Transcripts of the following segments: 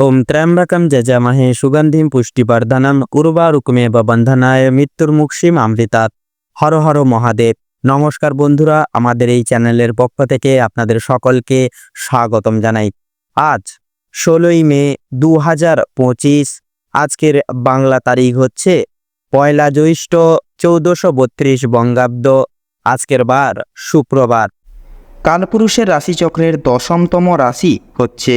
ওম ত্র্যম্বকম যজামহে সুগন্ধিম পুষ্টিবর্ধনম উর্বারুকমেব বন্ধনায় মৃত্যুর মুক্ষিম আমৃতাৎ হর হর মহাদেব নমস্কার বন্ধুরা, আমাদের এই চ্যানেলের পক্ষ থেকে আপনাদের সকলকে স্বাগতম জানাই। আজ ষোলোই মে দু হাজার পঁচিশ, আজকের বাংলা তারিখ হচ্ছে পয়লা জ্যৈষ্ঠ চৌদ্দশো বত্রিশ বঙ্গাব্দ, আজকের বার শুক্রবার। কালপুরুষের রাশিচক্রের দশমতম রাশি হচ্ছে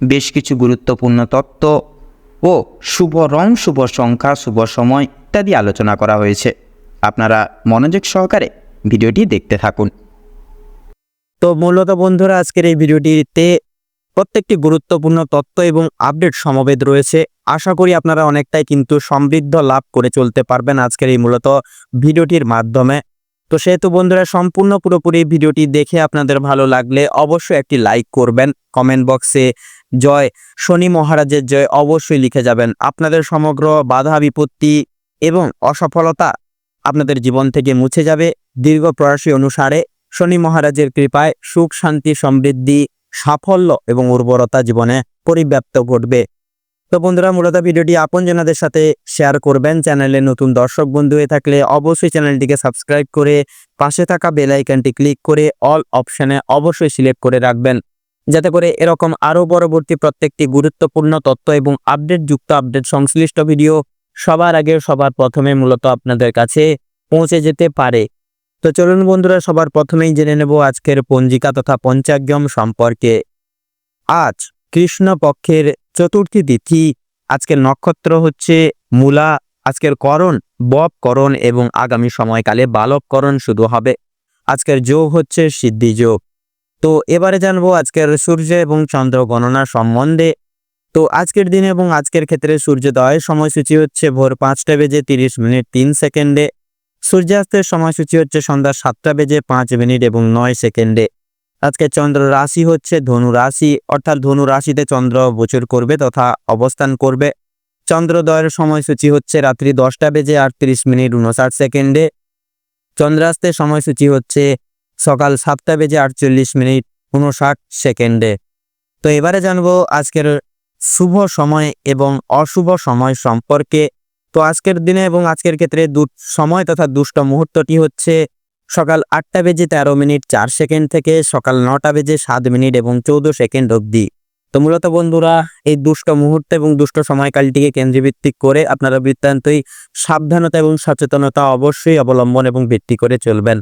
বেশ কিছু গুরুত্বপূর্ণ তত্ত্ব ও শুভ রং, শুভ সংখ্যা, শুভ সময় ইত্যাদি আলোচনা করা হয়েছে। আপনারা মনোযোগ সহকারে ভিডিওটি দেখতে থাকুন। তো মূলত বন্ধুরা, আজকের এই ভিডিওটিতে প্রত্যেকটি গুরুত্বপূর্ণ তত্ত্ব এবং আপডেট সমবেত রয়েছে। আশা করি আপনারা অনেকটাই কিন্তু সমৃদ্ধ লাভ করে চলতে পারবেন আজকের এই মূলত ভিডিওটির মাধ্যমে। তো সেহেতু বন্ধুরা, সম্পূর্ণ পুরোপুরি ভিডিওটি দেখে আপনাদের ভালো লাগলে অবশ্যই একটি লাইক করবেন। কমেন্ট বক্সে জয়। শনি মহারাজের জয় অবশ্যই লিখে যাবেন। আপনাদের সমগ্র বাধা, বিপত্তি এবং অসফলতা আপনাদের জীবন থেকে মুছে যাবে। দীর্ঘ প্রয়াসী অনুসারে শনি মহারাজের কৃপায় সুখ, শান্তি, সমৃদ্ধি, সাফল্য এবং উর্বরতা জীবনে পরিব্যাপ্ত ঘটবে। তো বন্ধুরা, মূলত ভিডিওটি আপনজনাদের সাথে শেয়ার করবেন। চ্যানেলে নতুন দর্শক বন্ধু হয়ে থাকলে অবশ্যই চ্যানেলটিকে সাবস্ক্রাইব করে পাশে থাকা বেল আইকনটি ক্লিক করে অল অপশানে অবশ্যই সিলেক্ট করে রাখবেন। যাতে করে এরকম আরও পরবর্তী প্রত্যেকটি গুরুত্বপূর্ণ তথ্য এবং আপডেট যুক্ত আপডেট সংশ্লিষ্ট ভিডিও সবার আগে সবার প্রথমে মূলত আপনাদের কাছে পৌঁছে যেতে পারে। তো চলুন বন্ধুরা, সবার প্রথমেই জেনে নেব আজকের পঞ্জিকা তথা পঞ্চাগম সম্পর্কে। আজ কৃষ্ণ পক্ষের চতুর্থী তিথি। আজকের নক্ষত্র হচ্ছে মূলা। আজকের করণ বব করণ এবং আগামী সময়কালে বালক করণ শুরু হবে। আজকের যোগ হচ্ছে সিদ্ধি যোগ তো এবারে জানব আজকের সূর্য এবং চন্দ্র গণনা সম্বন্ধে। তো আজকের দিনে এবং আজকের ক্ষেত্রে সূর্যোদয়ের সময়সূচি হচ্ছে ভোর পাঁচটা বেজে তিরিশ মিনিট তিন সেকেন্ডে। সূর্যাস্তের সময়সূচি হচ্ছে সন্ধ্যা সাতটা বেজে পাঁচ মিনিট এবং নয় সেকেন্ডে। আজকে চন্দ্র রাশি হচ্ছে ধনু রাশি, অর্থাৎ ধনু রাশিতে চন্দ্র গোচর করবে তথা অবস্থান করবে। চন্দ্রোদয়ের সময়সূচি হচ্ছে রাত্রি দশটা বেজে আটত্রিশ মিনিট উনষাট সেকেন্ডে। চন্দ্রাস্তের সময়সূচি হচ্ছে সকাল সাতটা বেজে আটচল্লিশ মিনিট উনষাট সেকেন্ডে। তো এবারে জানব আজকের শুভ সময় এবং অশুভ সময় সম্পর্কে। তো আজকের দিনে এবং আজকের ক্ষেত্রে দু সময় তথা দুষ্ট মুহূর্তটি হচ্ছে সকাল আটটা বেজে তেরো মিনিট চার সেকেন্ড থেকে সকাল নটা বেজে সাত মিনিট এবং চৌদ্দ সেকেন্ড অবধি। তো মূলত বন্ধুরা, এই দুষ্ট মুহূর্ত এবং দুষ্ট সময়কালটিকে কেন্দ্রভিত্তিক করে আপনারা বৃত্তান্তই সাবধানতা এবং সচেতনতা অবশ্যই অবলম্বন এবং ভিত্তি করে চলবেন।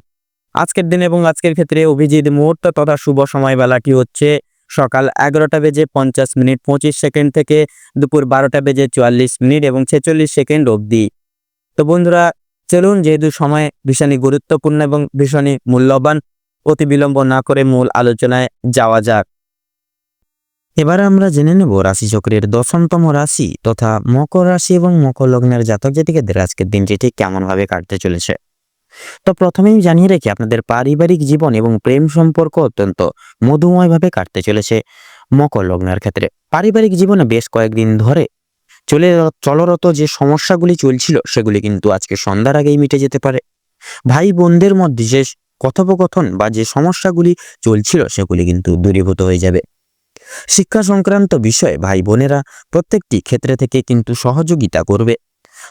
আজকের দিন এবং আজকের ক্ষেত্রে অভিজিৎ মুহূর্ত তথা শুভ সময়বেলাটি হচ্ছে? সকাল এগারোটা বেজে পঞ্চাশ মিনিট, পঁচিশ সেকেন্ড থেকে দুপুর বারোটা বেজে চুয়াল্লিশ মিনিট এবং ছেচল্লিশ সেকেন্ড অবধি। তো বন্ধুরা, চলুন যেহেতু সময় ভীষণই গুরুত্বপূর্ণ এবং ভীষণই মূল্যবান, অতি বিলম্ব না করে মূল আলোচনায় যাওয়া যাক। এবার আমরা জেনে নেব রাশিচক্রের দশমতম রাশি তথা মকর রাশি এবং মকর লগ্নের জাতক জাতিকাদের আজকের দিনটি ঠিক কেমনভাবে কাটতে চলেছে। তো প্রথমেই জানিয়ে রেখে, আপনাদের পারিবারিক জীবন এবং প্রেম সম্পর্ক অত্যন্ত মধুময়ভাবে কাটতে চলেছে মকর লগ্নের ক্ষেত্রে। পারিবারিক জীবনে বেশ কয়েকদিন ধরে চলে চলরত যে সমস্যাগুলি চলছিল, সেগুলি কিন্তু আজকে সন্ধ্যার আগেই মিটে যেতে পারে। ভাই বোনদের মধ্যে যে কথোপকথন বা যে সমস্যাগুলি চলছিল, সেগুলি কিন্তু দূরীভূত হয়ে যাবে। শিক্ষা সংক্রান্ত বিষয়ে ভাই বোনেরা প্রত্যেকটি ক্ষেত্রে থেকে কিন্তু সহযোগিতা করবে।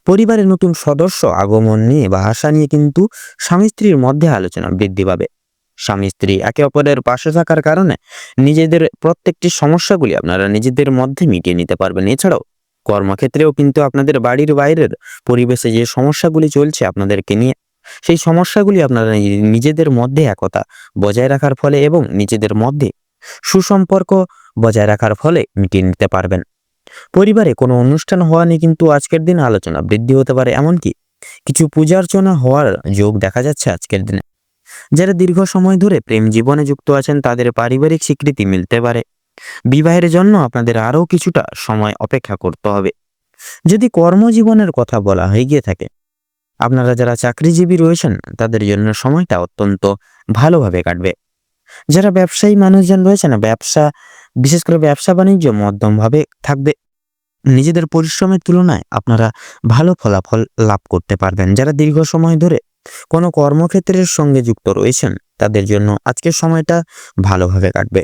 পরিবারের নতুন সদস্য আগমন নিয়ে বা আশা নিয়ে কিন্তু স্বামী স্ত্রীর মধ্যে আলোচনা বৃদ্ধি পাবে। স্বামী স্ত্রী একে অপরের পাশে থাকার কারণে নিজেদের প্রত্যেকটি সমস্যাগুলি আপনারা নিজেদের মধ্যে মিটিয়ে নিতে পারবেন। এছাড়াও কর্মক্ষেত্রেও কিন্তু আপনাদের বাড়ির বাইরের পরিবেশে যে সমস্যাগুলি চলছে আপনাদেরকে নিয়ে, সেই সমস্যাগুলি আপনারা নিজেদের মধ্যে একতা বজায় রাখার ফলে এবং নিজেদের মধ্যে সুসম্পর্ক বজায় রাখার ফলে মিটিয়ে নিতে পারবেন। পরিবারে কোনো অনুষ্ঠান হওয়া নিয়ে কিন্তু আজকের দিনে আলোচনা বৃদ্ধি হতে পারে, এমনকি কিছু পূজার্চনা হওয়ার যোগ দেখা যাচ্ছে আজকের দিনে। যারা দীর্ঘ সময় ধরে প্রেম জীবনে যুক্ত আছেন, তাদের পারিবারিক স্বীকৃতি মিলতে পারে। বিবাহের জন্য আপনাদের আরও কিছুটা সময় অপেক্ষা করতে হবে। যদি কর্মজীবনের কথা বলা হয়ে গিয়ে থাকে, আপনারা যারা চাকরিজীবী রয়েছেন, তাদের জন্য সময়টা অত্যন্ত ভালোভাবে কাটবে। যারা ব্যবসায়ী মানুষজন রয়েছেন, ব্যবসা বিশেষ করে ব্যবসা বাণিজ্য মধ্যমভাবে থাকবে। নিজেদের পরিশ্রমের তুলনায় আপনারা ভালো ফলাফল লাভ করতে পারবেন। যারা দীর্ঘ সময় ধরে কোনো কর্মক্ষেত্রের সঙ্গে যুক্ত রয়েছেন, তাদের জন্য আজকের সময়টা ভালোভাবে কাটবে।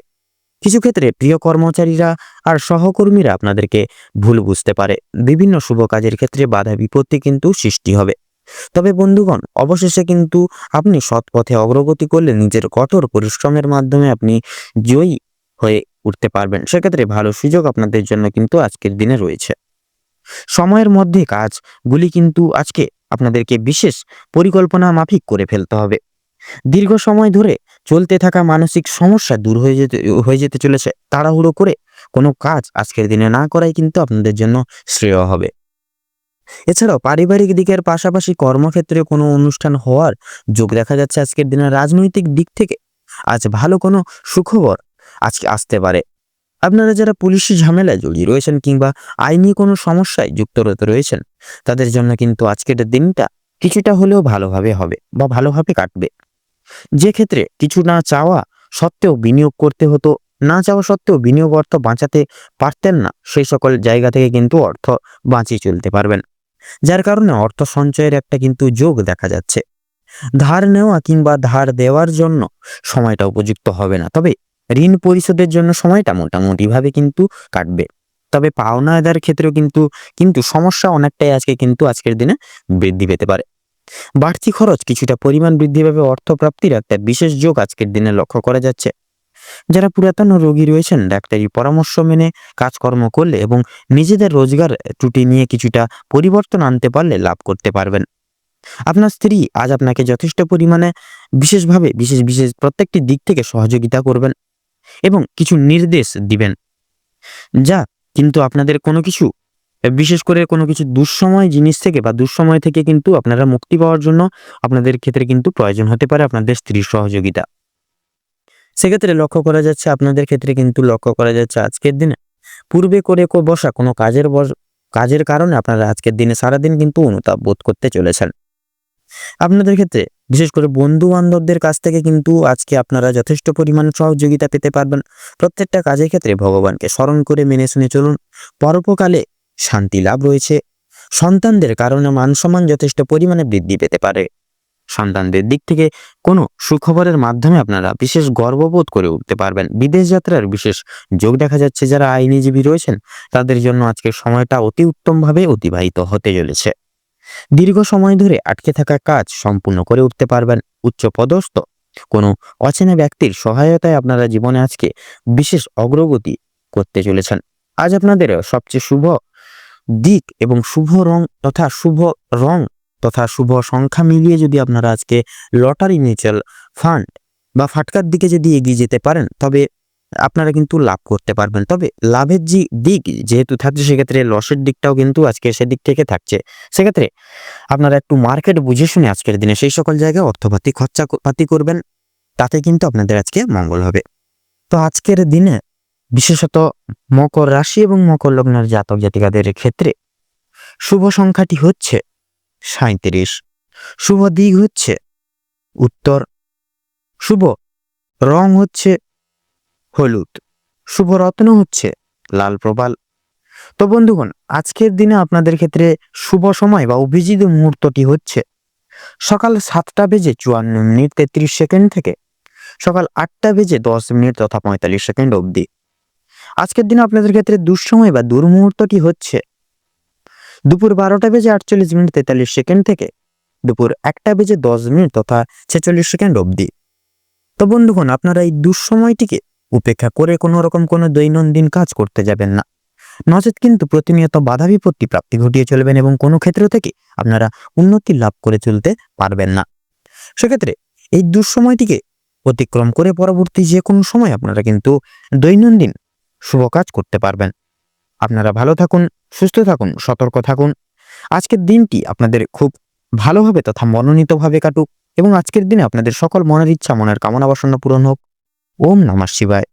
কিছু ক্ষেত্রে প্রিয় কর্মচারীরা আর সহকর্মীরা আপনাদেরকে ভুল বুঝতে পারে। বিভিন্ন শুভ কাজের ক্ষেত্রে বাধা বিপত্তি কিন্তু সৃষ্টি হবে। তবে বন্ধুগণ, অবশেষে কিন্তু আপনি সৎ পথে অগ্রগতি করলে নিজের কঠোর পরিশ্রমের মাধ্যমে আপনি জয়ী হয়ে উঠতে পারবেন। সেক্ষেত্রে ভালো সুযোগ আপনাদের জন্য কিন্তু আজকের দিনে রয়েছে। সময়ের মধ্যে কাজগুলি কিন্তু আজকে আপনাদেরকে বিশেষ পরিকল্পনা মাফিক করে ফেলতে হবে। দীর্ঘ সময় ধরে চলতে থাকা মানসিক সমস্যা দূর হয়ে যেতে হয়ে যেতে চলেছে। তাড়াহুড়ো করে কোনো কাজ আজকের দিনে না করাই কিন্তু আপনাদের জন্য শ্রেয় হবে। এছাড়াও পারিবারিক দিকের পাশাপাশি কর্মক্ষেত্রে কোনো অনুষ্ঠান হওয়ার যোগ দেখা যাচ্ছে আজকের দিনে রাজনৈতিক দিক থেকে। আজ ভালো কোনো সুখবর আজকে আসতে পারে। আপনারা যারা পুলিশি ঝামেলায় জড়িয়ে রয়েছেন কিংবা আইনি কোনো সমস্যায় যুক্ত রয়েছেন, তাদের জন্য কিন্তু আজকের দিনটা কিছুটা হলেও ভালোভাবে হবে বা ভালোভাবে কাটবে। যে ক্ষেত্রে কিছু না চাওয়া সত্ত্বেও বিনিয়োগ করতে হতো, না চাওয়া সত্ত্বেও বিনিয়োগ অর্থ বাঁচাতে পারতেন না, সেই সকল জায়গা থেকে কিন্তু অর্থ বাঁচিয়ে চলতে পারবেন। যার কারণে অর্থ সঞ্চয়ের একটা কিন্তু যোগ দেখা যাচ্ছে। ধার নেওয়া কিংবা ধার দেওয়ার জন্য সময়টা উপযুক্ত হবে না। তবে ঋণ পরিশোধের জন্য সময়টা মোটামুটিভাবে কিন্তু কাটবে। তবে পাওনা আদায়ের ক্ষেত্রেও কিন্তু কিন্তু সমস্যা অনেকটাই আজকে কিন্তু আজকের দিনে বৃদ্ধি পেতে পারে। বাড়তি খরচ কিছুটা পরিমাণ বৃদ্ধি পাবে অর্থপ্রাপ্তির একটা বিশেষ যোগ আজকের দিনে লক্ষ্য করা যাচ্ছে। যারা পুরাতন রোগী রয়েছেন, ডাক্তারি পরামর্শ মেনে কাজকর্ম করলে এবং নিজেদের রোজগার ত্রুটি নিয়ে কিছুটা পরিবর্তন আনতে পারলে লাভ করতে পারবেন। আপনার স্ত্রী আজ আপনাকে যথেষ্ট পরিমাণে বিশেষভাবে, বিশেষ বিশেষ প্রত্যেকটি দিক থেকে সহযোগিতা করবেন। এবং কিছু নির্দেশ দিবেন। যা কিন্তু আপনাদের কোনো কিছু, বিশেষ করে কোনো কিছু দুঃসময় জিনিস থেকে বা দুঃসময় থেকে কিন্তু আপনারা মুক্তি পাওয়ার জন্য আপনাদের ক্ষেত্রে কিন্তু প্রয়োজন হতে পারে আপনাদের স্ত্রীর সহযোগিতা। সেক্ষেত্রে লক্ষ্য করা যাচ্ছে আপনাদের ক্ষেত্রে কিন্তু লক্ষ্য করা যাচ্ছে আজকের দিনে পূর্বে করে কো বসা কোনো কাজের কাজের কারণে আপনারা আজকের দিনে সারাদিন কিন্তু অনুতাপ বোধ করতে চলেছেন। আপনাদের ক্ষেত্রে বিশেষ করে বন্ধু বান্ধবদের কাছ থেকে কিন্তু আজকে আপনারা যথেষ্ট পরিমাণ সহযোগিতা পেতে পারবেন। প্রত্যেকটা কাজের ক্ষেত্রে ভগবানকে স্মরণ করে মেনে শুনে চলুন। পরোপকালে শান্তি লাভ রয়েছে। সন্তানদের কারণে মান সম্মান যথেষ্ট পরিমাণে বৃদ্ধি পেতে পারে। সন্তানদের দিক থেকে কোনো সুখবরের মাধ্যমে আপনারা বিশেষ গর্ববোধ করে উঠতে পারবেন। বিদেশ যাত্রার বিশেষ যোগ দেখা যাচ্ছে। যারা আইনজীবী রয়েছেন, তাদের জন্য আজকের সময়টা অতি উত্তমভাবে অতিবাহিত হতে চলেছে। দীর্ঘ সময় ধরে আটকে থাকা কাজ সম্পূর্ণ করে উঠতে পারবেন উচ্চ পদস্থ। কোনো অচেনা ব্যক্তির সহায়তায় আপনারা জীবনে আজকে বিশেষ অগ্রগতি করতে চলেছেন। আজ আপনাদের সবচেয়ে শুভ দিক এবং শুভ রং তথা শুভ রং তথা শুভ সংখ্যা মিলিয়ে যদি আপনারা আজকে লটারি মিউচুয়াল ফান্ড বা ফাটকার দিকে যদি এগিয়ে যেতে পারেন, তবে আপনারা কিন্তু লাভ করতে পারবেন। তবে লাভের যে দিক যেহেতু থাকছে, সেক্ষেত্রে লসের দিকটাও কিন্তু আজকে সেদিক থেকে থাকছে। সেক্ষেত্রে আপনারা একটু মার্কেট বুঝে শুনে আজকের দিনে সেই সকল জায়গায় অর্থপাতি খরচা ক- পাতি করবেন। তাতে কিন্তু আপনাদের আজকে মঙ্গল হবে। তো আজকের দিনে বিশেষত মকর রাশি এবং মকর লগ্নের জাতক জাতিকাদের ক্ষেত্রে শুভ সংখ্যাটি হচ্ছে সাঁত্রিশ শুভ দিক হচ্ছে উত্তর। শুভ রং হচ্ছে হলুদ। শুভ রত্ন হচ্ছে লাল প্রবাল। তো বন্ধুগণ, আজকের দিনে আপনাদের ক্ষেত্রে শুভ সময় বা অভিজিৎ মুহূর্তটি হচ্ছে সকাল সাতটা বেজে চুয়ান্ন মিনিট তেত্রিশ সেকেন্ড থেকে সকাল আটটা বেজে দশ মিনিট তথা পঁয়তাল্লিশ সেকেন্ড অবধি। আজকের দিনে আপনাদের ক্ষেত্রে দুঃসময় বা দুর্মুহূর্তটি হচ্ছে দুপুর বারোটা বেজে আটচল্লিশ মিনিট তেতাল্লিশ সেকেন্ড থেকে দুপুর একটা বেজে দশ মিনিট তথা ছেচল্লিশ সেকেন্ড অবধি। তো বন্ধুগণ, আপনারা এই দুঃসময়টিকে উপেক্ষা করে কোনো রকম কোনো দৈনন্দিন কাজ করতে যাবেন না। নচেত কিন্তু প্রতিনিয়ত বাধা বিপত্তি প্রাপ্তি ঘটিয়ে চলবেন এবং কোনো ক্ষেত্র থেকে আপনারা উন্নতি লাভ করে চলতে পারবেন না। সেক্ষেত্রে এই দুঃসময়টিকে অতিক্রম করে পরবর্তী যে কোনো সময় আপনারা কিন্তু দৈনন্দিন শুভ কাজ করতে পারবেন। আপনারা ভালো থাকুন, সুস্থ থাকুন, সতর্ক থাকুন। আজকের দিনটি আপনাদের খুব ভালোভাবে তথা মনোনীতভাবে কাটুক এবং আজকের দিনে আপনাদের সকল মনের ইচ্ছা, মনের কামনা বাসনা পূরণ হোক। ওম নমঃ শিবায়